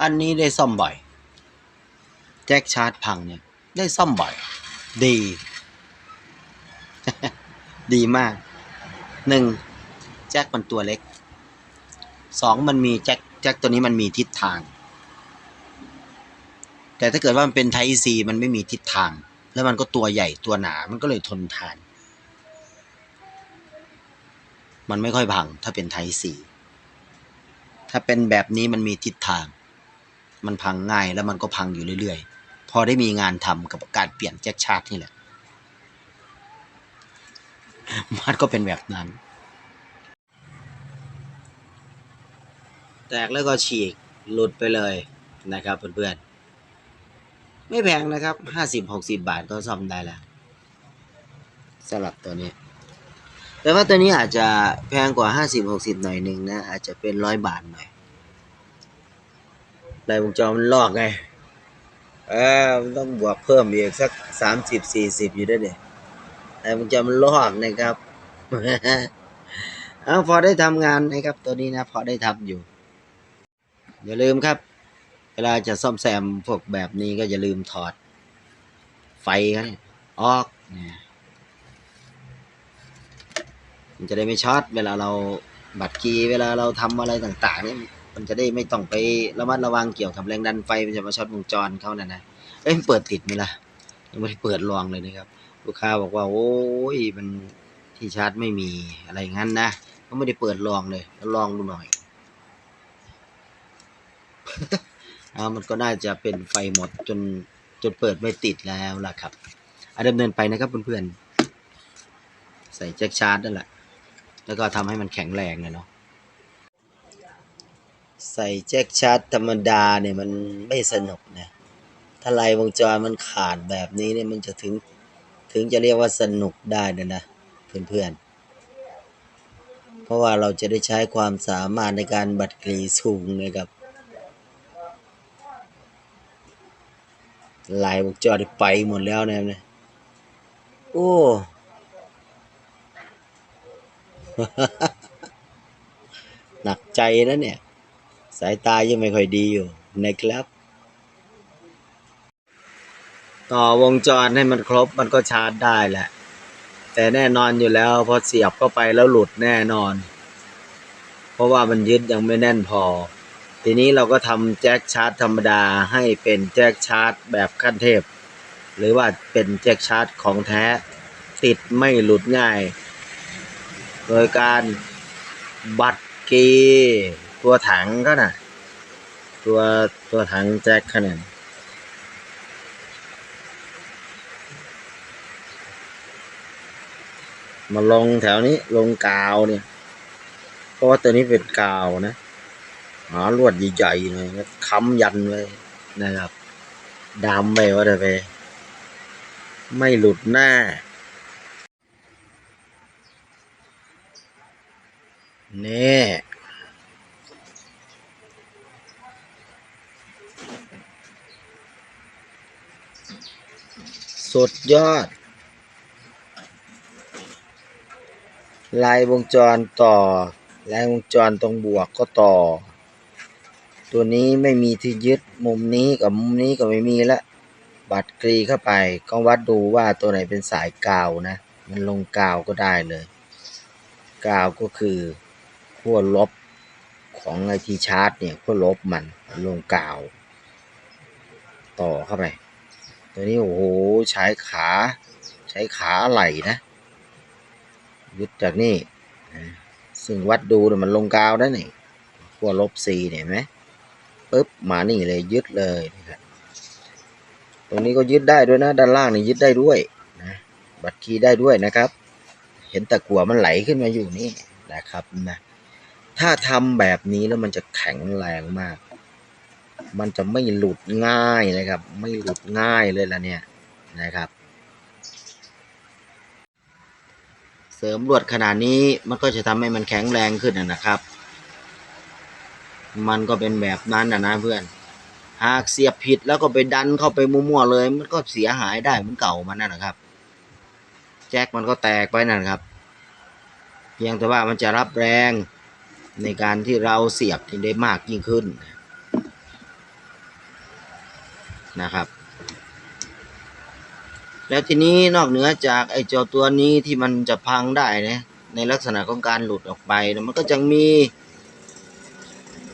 อันนี้ได้ซ่อมบ่อย แจ็คชาร์จพังเนี่ย ได้ซ่อมบ่อย ดี ดีมากหนึ่งแจ็คมันตัวเล็กสองมันมีแจ็คแจ็คตัวนี้มันมีทิศทาง แต่ถ้าเกิดว่ามันเป็นไทซีมันไม่มีทิศทาง แล้วมันก็ตัวใหญ่ตัวหนามันก็เลยทนทาน มันไม่ค่อยพังถ้าเป็นไทซีถ้าเป็นแบบนี้มันมีทิศทาง มันพังง่ายแล้วมันก็พังอยู่เรื่อยๆ พอได้มีงานทำกับการเปลี่ยนแจ็คชาร์จนี่แหละมันก็เป็นแบบนั้น แตกแล้วก็ฉีกหลุดไปเลยนะครับเพื่อนๆ ไม่แพงนะครับห้าสิบหกสิบาทก็ซ่อมได้แล้วสำหรับตัวนี้ แต่ว่าตัวนี้อาจจะแพงกว่าห้าสิบหกสิบหน่อยหนึ่งนะ อาจจะเป็นร้อยบาทหน่อย ลายวงจรมันลอกไง เออมันต้องบวกเพิ่มอีกสักสามสิบสี่สิบอยู่ด้วยเนี่ยลายวงจรมันลอกนะครับเอาพอได้ทำงานนะครับ ตัวนี้นะพอได้ทำอยู่ อย่าลืมครับ เวลาจะซ่อมแซมพวกแบบนี้ก็อย่าลืมถอด ไฟเขาเนี่ยออกเนี่ยมันจะได้ไม่ช็อตเวลาเราบัตรกีเวลาเราทำอะไรต่างๆเนี่ย มันจะได้ไม่ต้องไประมัดระวังเกี่ยวกับแรงดันไฟมันจะมาช็อตวงจรเขานะนะเอ้ยเปิดติดไหมล่ะยังไม่ได้เปิดลองเลยนะครับ ลูกค้าบอกว่า โอ้ยมันที่ชาร์จไม่มีอะไรงั้นนะก็ไม่ได้เปิดลองเลยลองดูหน่อยอ่ามันก็น่าจะเป็นไฟหมดจนจนเปิดไม่ติดแล้วล่ะครับอะดำเนินไปนะครับเพื่อนๆใส่แจ็คชาร์จนั่นแหละ แล้วก็ทำให้มันแข็งแรงนะเนาะ ใส่แจ็คชาร์จธรรมดาเนี่ยมันไม่สนุกนะ ถ้าลายวงจรมันขาดแบบนี้เนี่ยมันจะถึงถึงจะเรียกว่าสนุกได้นะนะเพื่อนๆ เพราะว่าเราจะได้ใช้ความสามารถในการบัดกรีสูงนะครับลายวงจรไปหมดแล้วนะครับเนี่ยโอ้หนักใจนะเนี่ย สายตายังไม่ค่อยดีอยู่นะครับ ต่อวงจรให้มันครบมันก็ชาร์จได้แหละ แต่แน่นอนอยู่แล้วพอเสียบเข้าไปแล้วหลุดแน่นอน เพราะว่ามันยึดยังไม่แน่นพอ ทีนี้เราก็ทำแจ็คชาร์จธรรมดาให้เป็นแจ็คชาร์จแบบขั้นเทพ หรือว่าเป็นแจ็คชาร์จของแท้ ติดไม่หลุดง่าย โดยการบัดกี ตัวถังก็น่ะตัวตัวถังแจ็คขนาดมาลงแถวนี้ลงกาวเนี่ยเพราะว่าตัวนี้เป็นกาวนะหาลวดใหญ่ๆเลยแล้วค้ำยันไว้นะครับดำไปว่าจะไปไม่หลุดหน้า นี่ สุดยอด ลายวงจรต่อ ลายวงจรตรงบวกก็ต่อ ตัวนี้ไม่มีที่ยึดมุมนี้กับมุมนี้ก็ไม่มีละบัตรกรีเข้าไปก็วัดดูว่าตัวไหนเป็นสายกาวนะ มันลงกาวก็ได้เลย กาวก็คือขั้วลบของไอทีชาร์จเนี่ยขั้วลบมันลงกาว ต่อเข้าไป ตัวนี้โอ้โหใช้ขา ใช้ขาไหลนะ ยึดจากนี่ซึ่งวัดดูเนี่ยมันลงกาวได้นี่ขั้วลบซีเนี่ยเห็นไหมปึ๊บมานี่เลยยึดเลยนะครับตรงนี้ก็ยึดได้ด้วยนะ ด้านล่างนี่ยึดได้ด้วยนะบัตรคีย์ได้ด้วยนะครับ เห็นตะกั่วมันไหลขึ้นมาอยู่นี่นะครับนะถ้าทำแบบนี้แล้วมันจะแข็งแรงมาก มันจะไม่หลุดง่ายนะครับ ไม่หลุดง่ายเลยล่ะเนี่ยนะครับ เสริมลวดขนาดนี้มันก็จะทำให้มันแข็งแรงขึ้นนะครับ มันก็เป็นแบบนั้นนะนะเพื่อน หากเสียบผิดแล้วก็ไปดันเข้าไปมั่วๆเลย มันก็เสียหายได้เหมือนเก่ามันนั่นนะครับ แจ็คมันก็แตกไปนั่นครับเพียงแต่ว่ามันจะรับแรงในการที่เราเสียบได้มากยิ่งขึ้น นะครับ แล้วทีนี้นอกเหนือจากไอ้เจ้าตัวนี้ที่มันจะพังได้นะในลักษณะของการหลุดออกไปมันก็จะมี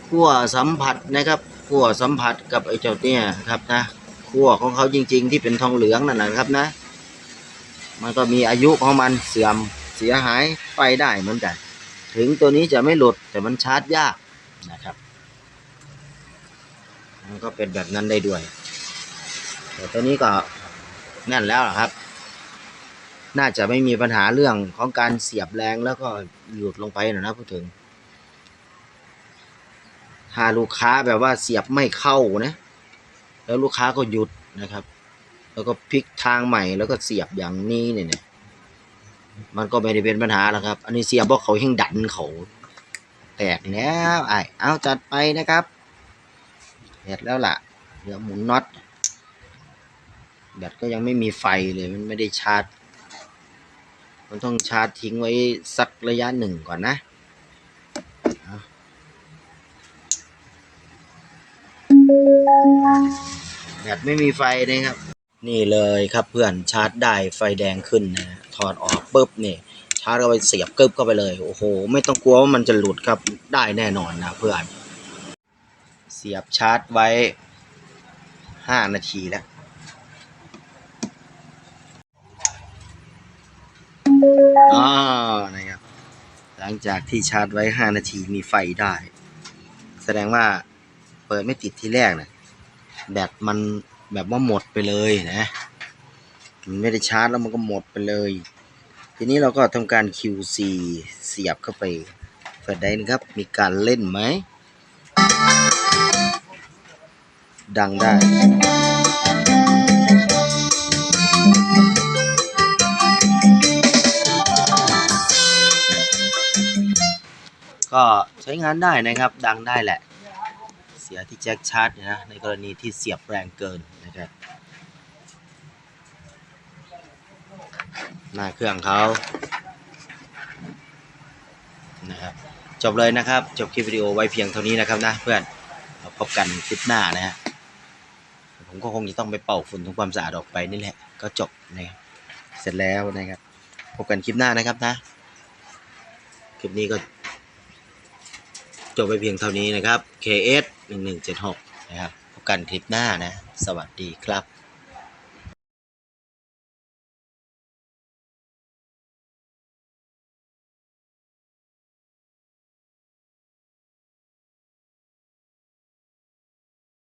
ขั้วสัมผัสนะครับขั้วสัมผัสกับไอ้เจ้าเนี่ยครับนะขั้วของเขาจริง ๆ ที่เป็นทองเหลืองนั่นนะครับนะ มันก็มีอายุของมันเสื่อมเสียหายไปได้เหมือนกัน ถึงตัวนี้จะไม่หลุดแต่มันชาร์จยากนะครับ มันก็เป็นแบบนั้นได้ด้วย แต่ตัวนี้ก็แน่นแล้วครับ น่าจะไม่มีปัญหาเรื่องของการเสียบแรงแล้วก็หลุดลงไปนะนะพูดถึงถ้าลูกค้าแบบว่าเสียบไม่เข้านะ แล้วลูกค้าก็หยุดนะครับ แล้วก็พลิกทางใหม่แล้วก็เสียบอย่างนี้เนี่ย มันก็ไม่ได้เป็นปัญหาหรอกครับ อันนี้เสียบเพราะเขาเฮงดันเขา แตกแล้วไอ้เอาจัดไปนะครับเสร็จแล้วล่ะเหลือหมุนน็อต แบตก็ยังไม่มีไฟเลย มันไม่ได้ชาร์จ มันต้องชาร์จทิ้งไว้สักระยะหนึ่งก่อนนะแบตไม่มีไฟนะครับ นี่เลยครับเพื่อนชาร์จได้ไฟแดงขึ้นนะถอดออกปุ๊บนี่ชาร์จเข้าไปเสียบกึบเข้าไปเลยโอ้โห ไม่ต้องกลัวว่ามันจะหลุดครับได้แน่นอนนะเพื่อน เสียบชาร์จไว้ห้านาทีแล้ว อ๋อนะครับ หลังจากที่ชาร์จไว้ห้านาทีมีไฟได้ แสดงว่าเปิดไม่ติดที่แรกนะแบตมันแบบว่าหมดไปเลยนะมันไม่ได้ชาร์จแล้วมันก็หมดไปเลย ทีนี้เราก็ทำการ QC เสียบเข้าไปเปิดได้นะครับ มีการเล่นไหม ดังได้ ก็ใช้งานได้นะครับ ดังได้แหละ เสียที่แจ็คชาร์จนะในกรณีที่เสียบแรงเกินนะครับหน้าเครื่องเขานะครับจบเลยนะครับ จบคลิปวิดีโอไว้เพียงเท่านี้นะครับนะเพื่อนเราพบกันคลิปหน้านะฮะผมก็คงจะต้องไปเป่าฝุ่นทำความสะอาดออกไปนี่แหละ ก็จบนะครับเสร็จแล้วนะครับ พบกันคลิปหน้านะครับนะ คลิปนี้ก็ จบไปเพียงเท่านี้นะครับ KS 1176นะครับพบกันคลิปหน้านะ สวัสดีครับ